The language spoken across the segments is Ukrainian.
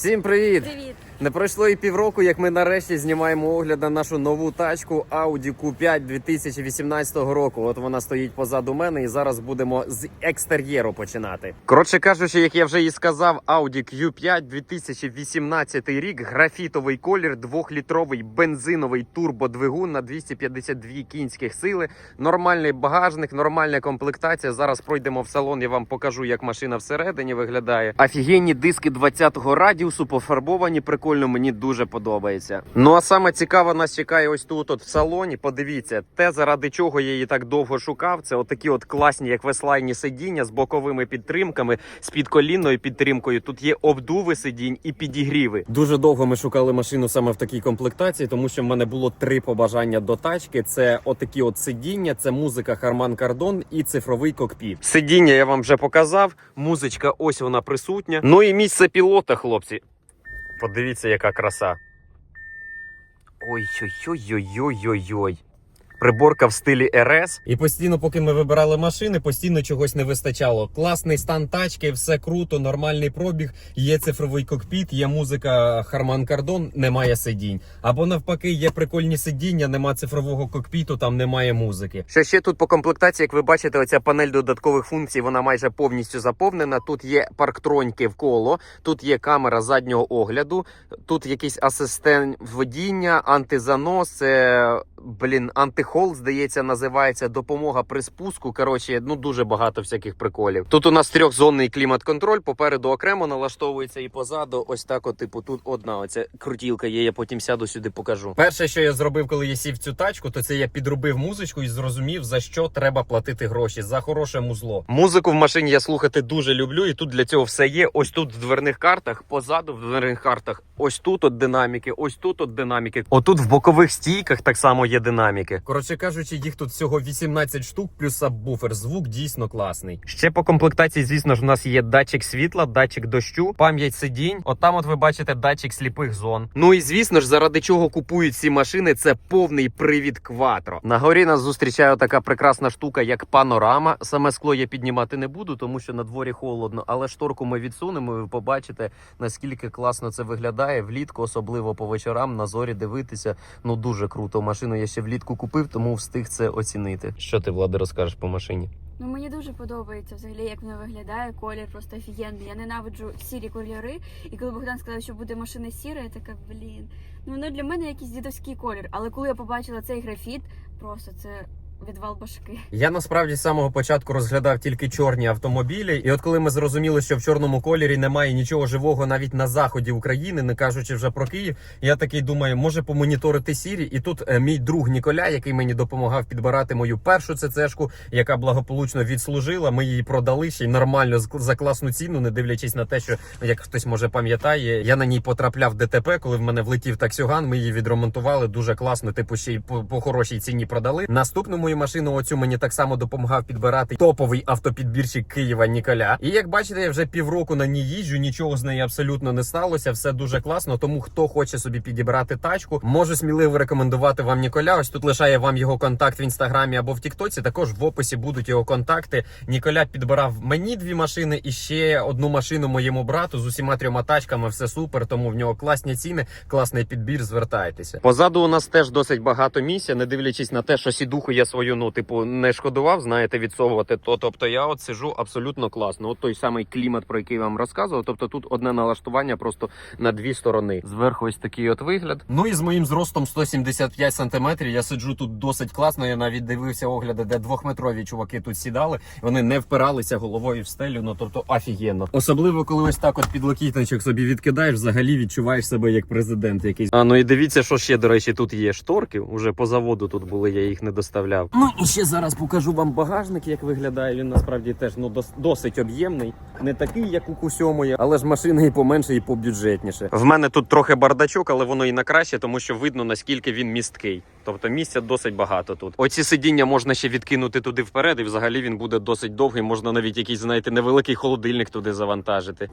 Всім привіт! Привіт! Не пройшло і півроку, як ми нарешті знімаємо огляд на нашу нову тачку Audi Q5 2018 року. От вона стоїть позаду мене, і зараз будемо з екстер'єру починати. Коротше кажучи, як я вже і сказав, Audi Q5 2018 рік, графітовий колір, двохлітровий бензиновий турбодвигун на 252 кінських сили, нормальний багажник, нормальна комплектація. Зараз пройдемо в салон. Я вам покажу, як машина всередині виглядає. Офігенні диски 20-го радіусу, пофарбовані. Прикольно, мені дуже подобається. Ну а саме цікаво нас чекає ось тут, от в салоні. Подивіться, те, заради чого я її так довго шукав. Це отакі от класні, як веслайні сидіння з боковими підтримками, з підколінною підтримкою. Тут є обдуви сидінь і підігріви. Дуже довго ми шукали машину саме в такій комплектації, тому що в мене було три побажання до тачки: це отакі от сидіння, це музика Harman Kardon і цифровий кокпіт. Сидіння я вам вже показав. Музичка, ось вона присутня. Ну і місце пілота, хлопці. Подивіться, яка краса. Ой-ой-ой-ой-ой-ой-ой. Приборка в стилі РС. І постійно, поки ми вибирали машини, постійно чогось не вистачало. Класний стан тачки, все круто, нормальний пробіг. Є цифровий кокпіт, є музика Harman Kardon, немає сидінь. Або навпаки, є прикольні сидіння, нема цифрового кокпіту, там немає музики. Що ще тут по комплектації, як ви бачите, оця панель додаткових функцій, вона майже повністю заповнена. Тут є парктроньки в коло, тут є камера заднього огляду, тут якийсь асистент водіння, антизанос, блін, антихол, здається, називається допомога при спуску. Коротше, ну дуже багато всяких приколів. Тут у нас трьохзонний клімат-контроль. Попереду окремо налаштовується і позаду. Ось так, от, типу, тут одна оця крутілка є. Я потім сяду сюди, покажу. Перше, що я зробив, коли я сів в цю тачку, то це я підробив музичку і зрозумів, за що треба платити гроші за хороше музло. Музику в машині я слухати дуже люблю, і тут для цього все є. Ось тут в дверних картах, позаду в дверних картах. Ось тут от динаміки, ось тут от динаміки. Отут в бокових стійках так само є динаміки. Коротше кажучи, їх тут всього 18 штук, плюс сабвуфер. Звук дійсно класний. Ще по комплектації, звісно ж, у нас є датчик світла, датчик дощу, пам'ять сидінь. От там, от ви бачите, датчик сліпих зон. Ну і звісно ж, заради чого купують ці машини, це повний привід кватро. На горі нас зустрічає така прекрасна штука, як панорама. Саме скло я піднімати не буду, тому що на дворі холодно, але шторку ми відсунемо. і Ви побачите, наскільки класно це виглядає влітку, особливо по вечорам на зорі дивитися. Ну дуже круто. Машину я ще влітку купив, тому встиг це оцінити. Що ти, Влади, розкажеш по машині? Ну мені дуже подобається взагалі, як вона виглядає. Колір просто офігенний. Я ненавиджу сірі кольори. І коли Богдан сказав, що буде машина сіра, я така, блін. Ну воно для мене якийсь дідовський колір. Але коли я побачила цей графіт, просто це відвал башки. Я насправді з самого початку розглядав тільки чорні автомобілі, і от коли ми зрозуміли, що в чорному кольорі немає нічого живого навіть на заході України, не кажучи вже про Київ, я такий думаю, може помоніторити сірі. І тут е, мій друг Ніколя, який мені допомагав підбирати мою першу ЦЦшку, яка благополучно відслужила. Ми її продали ще й нормально за класну ціну, не дивлячись на те, що як хтось може пам'ятає, я на ній потрапляв в ДТП, коли в мене влетів таксюган. Ми її відремонтували дуже класно. Типу, ще й по, хорошій ціні продали. Наступну мою машину, оцю мені так само допомагав підбирати топовий автопідбірщик Києва Ніколя. І як бачите, я вже півроку на ній їжджу, нічого з нею абсолютно не сталося. Все дуже класно. Тому хто хоче собі підібрати тачку, можу сміливо рекомендувати вам Ніколя. Ось тут лишає вам його контакт в інстаграмі або в Тіктоці. Також в описі будуть його контакти. Ніколя підбирав мені дві машини і ще одну машину моєму брату з усіма трьома тачками. Все супер. Тому в нього класні ціни, класний підбір. Звертайтеся. Позаду у нас теж досить багато місця, не дивлячись на те, що сідуху я свою, ну типу, не шкодував, знаєте, відсовувати. То тобто я от сижу абсолютно класно. От той самий клімат, про який я вам розказував. Тобто тут одне налаштування просто на дві сторони. Зверху ось такий от вигляд. Ну і з моїм зростом 175 сантиметрів. Я сиджу тут досить класно. Я навіть дивився огляди, де двохметрові чуваки тут сідали. Вони не впиралися головою в стелю. Ну тобто офігенно. Особливо, коли ось так от підлокітничок собі відкидаєш, взагалі відчуваєш себе як президент якийсь. А ну і дивіться, що ще, до речі, тут є шторки. Уже по заводу тут були, я їх не доставляв. Ну і ще зараз покажу вам багажник, як виглядає. Він насправді теж ну досить об'ємний, не такий, як у Q7, але ж машина і поменше, і побюджетніше. В мене тут трохи бардачок, але воно і на краще, тому що видно наскільки він місткий. Тобто місця досить багато тут. Оці сидіння можна ще відкинути туди вперед, і взагалі він буде досить довгий. Можна навіть якийсь, знаєте, невеликий холодильник туди завантажити.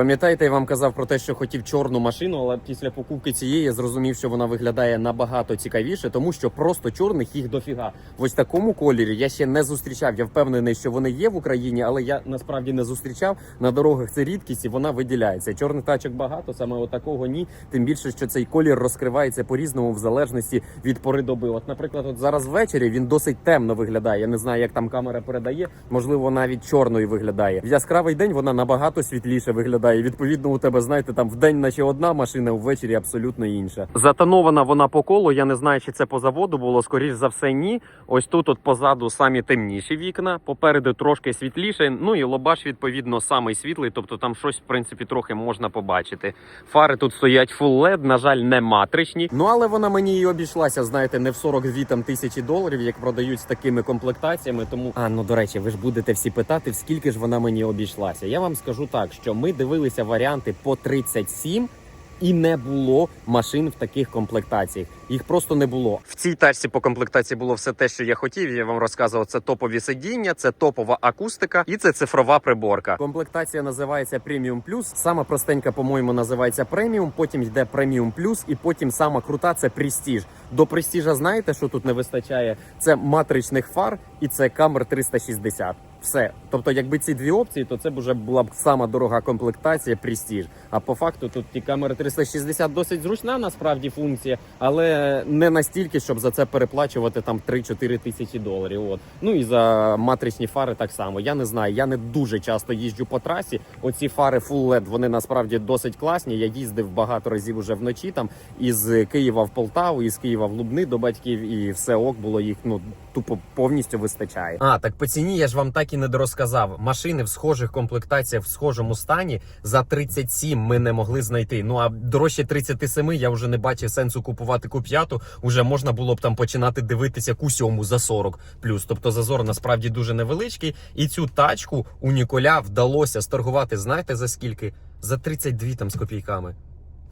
Пам'ятаєте, я вам казав про те, що хотів чорну машину, але після покупки цієї я зрозумів, що вона виглядає набагато цікавіше, тому що просто чорних їх дофіга. В ось такому кольорі я ще не зустрічав. Я впевнений, що вони є в Україні, але я насправді не зустрічав. На дорогах це рідкість і вона виділяється. Чорних тачок багато, саме отакого ні. Тим більше, що цей колір розкривається по-різному в залежності від пори доби. От, наприклад, от зараз ввечері він досить темно виглядає. Я не знаю, як там камера передає. Можливо, навіть чорною виглядає. В яскравий день вона набагато світліше виглядає. Відповідно, у тебе знаєте, там в день наче одна машина, ввечері абсолютно інша. Затонована вона по колу. Я не знаю, чи це по заводу було. Скоріш за все, ні. Ось тут, от позаду, самі темніші вікна, попереду трошки світліше. Ну і лобаш, відповідно, самий світлий, тобто там щось, в принципі, трохи можна побачити. Фари тут стоять full LED, на жаль, не матричні. Ну але вона мені і обійшлася, знаєте, не в 42 там тисячі доларів, як продають з такими комплектаціями. Тому а ну до речі, ви ж будете всі питати, в скільки ж вона мені обійшлася. Я вам скажу так, що ми дивилися варіанти по 37 і не було машин в таких комплектаціях. Їх просто не було. В цій тачці по комплектації було все те, що я хотів. Я вам розказував. Це топові сидіння, це топова акустика і це цифрова приборка. Комплектація називається Premium Plus. Сама простенька, по-моєму, називається Premium, Потім йде Premium Plus, і потім сама крута це Prestige. До Prestige знаєте, що тут не вистачає? Це матричних фар і це камер 360. Все, тобто, якби ці дві опції, то це б вже була б сама дорога комплектація Prestige. А по факту тут ті камери 360 досить зручна насправді функція, але не настільки, щоб за це переплачувати там 3-4 тисячі доларів. От ну і за матричні фари так само. Я не знаю, я не дуже часто їжджу по трасі. Оці фари Full LED, вони насправді досить класні. Я їздив багато разів уже вночі там із Києва в Полтаву, із Києва в Лубни до батьків, і все ок було їх ну тупо повністю вистачає. А так по ціні я ж вам так і не дорозказав. Машини в схожих комплектаціях в схожому стані за 37 ми не могли знайти. Ну а дорожче 37 я вже не бачив сенсу купувати Q5. Уже можна було б там починати дивитися Q7 за 40 плюс. Тобто зазор насправді дуже невеличкий. І цю тачку у Ніколя вдалося сторгувати. Знаєте за скільки? За 32 там з копійками.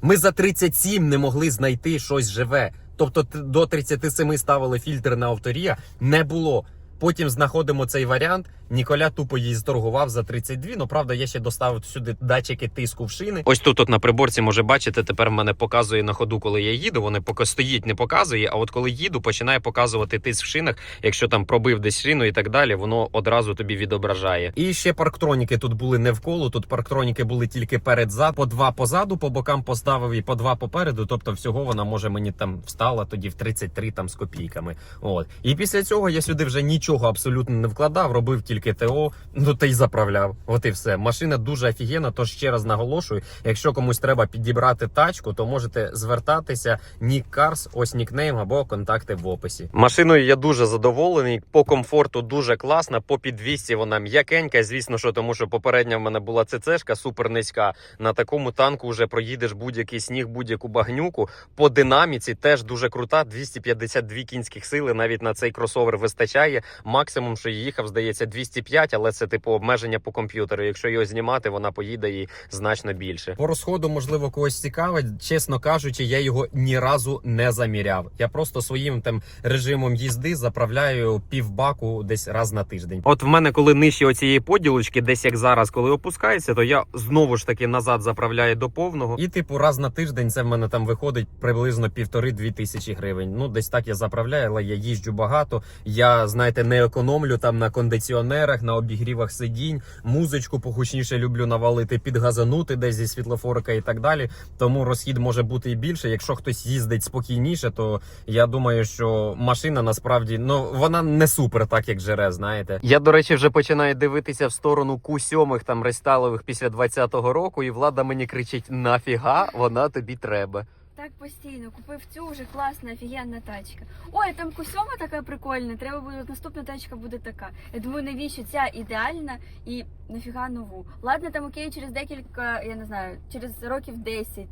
Ми за 37 не могли знайти щось живе. Тобто до 37 ставили фільтр на авторія, не було. Потім знаходимо цей варіант. Ніколя тупо її зторгував за 32. Ну правда, я ще доставив сюди датчики тиску в шини. Ось тут, от на приборці, може бачити, тепер мене показує на ходу, коли я їду. Вони поки стоїть, не показує. А от коли їду, починає показувати тиск в шинах. Якщо там пробив десь шину і так далі, воно одразу тобі відображає. І ще парктроніки тут були не в коло. Тут парктроніки були тільки перед зад, по два позаду, по бокам поставив і по два попереду. Тобто, всього вона може мені там встала тоді в 33 там з копійками. От і після цього я сюди вже нічого абсолютно не вкладав, робив тільки ТО, ну та й заправляв. От і все. Машина дуже офігенна. Тож ще раз наголошую, якщо комусь треба підібрати тачку, то можете звертатися Нік Карс, ось нікнейм або контакти в описі. Машиною я дуже задоволений. По комфорту дуже класна. По підвісці вона м'якенька. Звісно, що тому, що попередня в мене була ЦЦшка супер низька. На такому танку вже проїдеш будь-який сніг, будь-яку багнюку. По динаміці теж дуже крута. 252 кінських сили. Навіть на цей кросовер вистачає. Максимум, що їхав, здається, 205, але це типу обмеження по комп'ютеру. Якщо його знімати, вона поїде і значно більше. По розходу, можливо, когось цікавить. Чесно кажучи, я його ні разу не заміряв. Я просто своїм там режимом їзди заправляю півбаку десь раз на тиждень. От в мене, коли нижче оцієї поділочки, десь як зараз, коли опускається, то я знову ж таки назад заправляю до повного. І типу раз на тиждень це в мене там виходить приблизно півтори-дві тисячі гривень. Ну десь так я заправляю, але я їжджу багато. Я знаєте, не економлю там на кондиціонерах, на обігрівах сидінь, музичку погучніше люблю навалити, підгазанути десь зі світлофорика і так далі. Тому розхід може бути і більше. Якщо хтось їздить спокійніше, то я думаю, що машина насправді ну вона не супер, так як жере, знаєте. Я, до речі, вже починаю дивитися в сторону Q7 там рестайлових після 20-го року, і влада мені кричить: нафіга вона тобі треба. Так постійно, купив цю вже класна, офігенна тачка. Ой, там кусьома така прикольна, треба буде, наступна тачка буде така. Я думаю, навіщо ця ідеальна і нафіга нову. Ладно, там окей, через декілька, я не знаю, через років 10.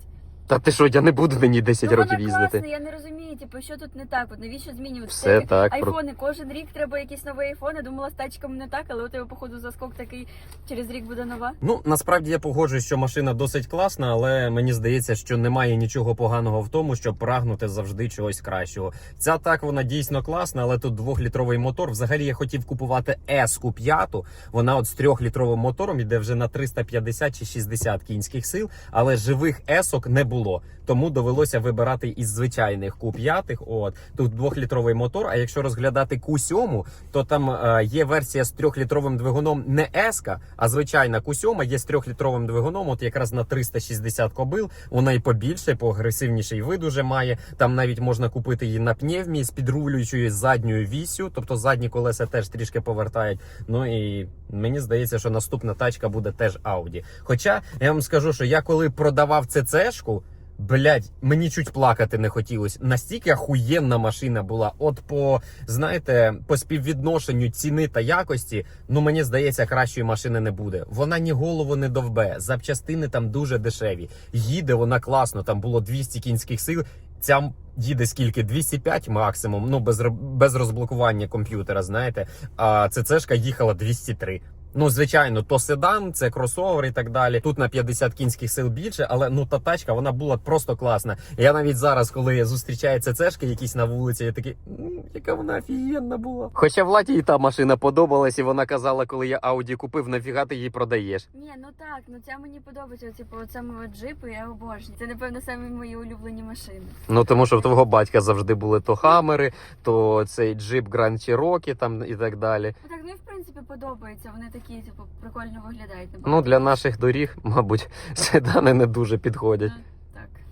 Та ти що, я не буду на ній 10 ну, років вона їздити. класна, я не розумію, типу, що тут не так, от навіщо змінювати? Все Це так, про- Айфони, кожен рік треба якийсь новий айфон. Я думала, з тачками не так, але у тебе, походу, заскок такий через рік буде нова. Ну насправді я погоджуюсь, що машина досить класна, але мені здається, що немає нічого поганого в тому, щоб прагнути завжди чогось кращого. Ця так вона дійсно класна, але тут двохлітровий мотор. Взагалі я хотів купувати S-ку 5, Вона от з трьохлітровим мотором іде вже на 350 чи 60 кінських сил, але живих есок не було було. Тому довелося вибирати із звичайних Q5. От тут двохлітровий мотор. А якщо розглядати Q7, то там е, є версія з трьохлітровим двигуном не S, а звичайна Q7 є з трьохлітровим двигуном, от якраз на 360 кобил. Вона і побільше, поагресивніший вид уже має. Там навіть можна купити її на пневмі з підрулюючою задньою вісю, тобто задні колеса теж трішки повертають. Ну і мені здається, що наступна тачка буде теж Audi. Хоча я вам скажу, що я коли продавав ЦЦшку, Блять, мені чуть плакати не хотілося. Настільки охуєнна машина була. От по знаєте, по співвідношенню ціни та якості, ну мені здається, кращої машини не буде. Вона ні голову не довбе. Запчастини там дуже дешеві. Їде вона класно. Там було 200 кінських сил. Ця їде скільки? 205 максимум. Ну без без розблокування комп'ютера. Знаєте, а ЦЦшка їхала 203. Ну, звичайно, то седан, це кросовер і так далі. Тут на 50 кінських сил більше, але ну та тачка вона була просто класна. Я навіть зараз, коли зустрічаю ЦЦшки якісь на вулиці, я такий, «М, яка вона офігенна була. Хоча Владі і та машина подобалась, і вона казала, коли я Ауді купив, нафіга ти її продаєш. Ні, ну так, ну ця мені подобається. Типу, от саме от джипи, я обожнюю. Це, напевно, самі мої улюблені машини. Ну тому що в твого батька завжди були то хамери, то цей джип Grand Cherokee там і так далі. Ну так, ну і в принципі подобається. Вони такі, типу, прикольно виглядають. Ну для наших доріг, мабуть, седани не дуже підходять.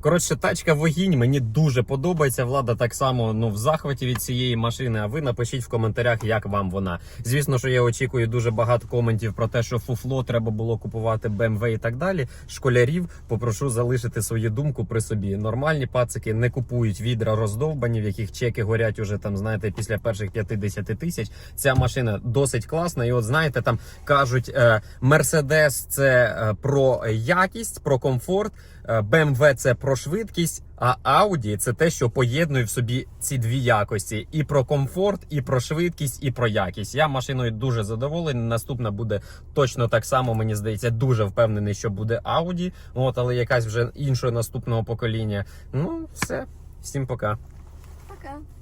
Коротше, тачка вогінь мені дуже подобається. Влада так само ну в захваті від цієї машини. А ви напишіть в коментарях, як вам вона. Звісно, що я очікую дуже багато коментів про те, що фуфло треба було купувати BMW і так далі. Школярів попрошу залишити свою думку при собі. Нормальні пацики не купують відра роздовбані, в яких чеки горять уже там, знаєте, після перших 50 тисяч. Ця машина досить класна. І от знаєте, там кажуть, е, Mercedes це е, про якість, про комфорт. Е, BMW це про швидкість, а Audi це те, що поєднує в собі ці дві якості: і про комфорт, і про швидкість, і про якість. Я машиною дуже задоволений. Наступна буде точно так само. Мені здається, дуже впевнений, що буде Audi. От, але якась вже іншого наступного покоління. Ну, все, всім пока. Пока.